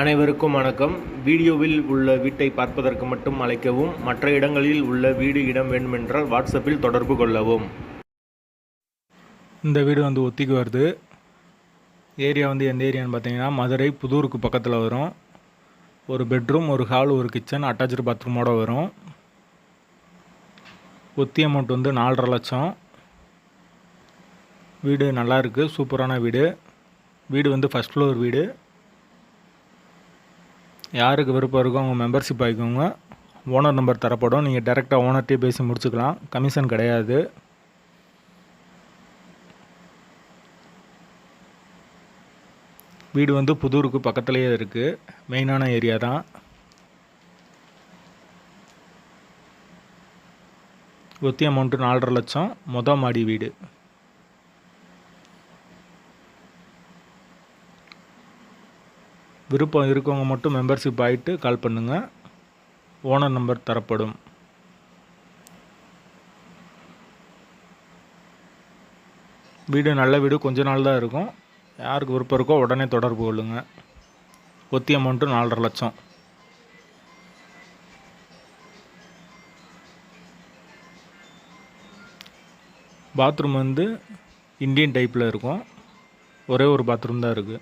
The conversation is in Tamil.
அனைவருக்கும் வணக்கம். வீடியோவில் உள்ள வீட்டை பார்ப்பதற்கு மட்டும் அழைக்கவும் மற்ற இடங்களில் உள்ள வீடு இடம் வேண்டுமென்றால் வாட்ஸ்அப்பில் தொடர்பு கொள்ளவும். இந்த வீடு வந்து ஒத்திக்கு வருது. ஏரியா வந்து எந்த ஏரியான்னு பார்த்தீங்கன்னா மதுரை புதூருக்கு பக்கத்தில் வரும். ஒரு பெட்ரூம் ஒரு ஹால் ஒரு கிச்சன் அட்டாச்சு பாத்ரூமோட வரும். ஒத்தி அமௌண்ட் வந்து நாலரை லட்சம். வீடு நல்லாயிருக்கு சூப்பரான வீடு. வீடு வந்து ஃபஸ்ட் ஃப்ளோர் வீடு. யாருக்கு விருப்பம் இருக்கோ அவங்க மெம்பர்ஷிப் ஆகிக்கோங்க ஓனர் நம்பர் தரப்படும். நீங்கள் டேரெக்டாக ஓனர்கிட்டே பேசி முடிச்சுக்கலாம். கமிஷன் கிடையாது. வீடு வந்து புதூருக்கு பக்கத்துலேயே இருக்குது மெயினான ஏரியா தான். ஒத்தி அமௌண்ட்டு நாலரை லட்சம். மொதல் மாடி வீடு. விருப்பம் இருக்கவங்க மட்டும் மெம்பர்ஷிப் ஆகிட்டு கால் பண்ணுங்கள் ஓனர் நம்பர் தரப்படும். வீடு நல்ல வீடு கொஞ்ச நாள் தான் இருக்கும். யாருக்கு விருப்பம் இருக்கோ உடனே தொடர்பு கொள்ளுங்கள் ஒத்தி அமௌண்ட்டு நாலரை லட்சம். பாத்ரூம் வந்து இந்தியன் டைப்பில் இருக்கும். ஒரே ஒரு பாத்ரூம் தான் இருக்குது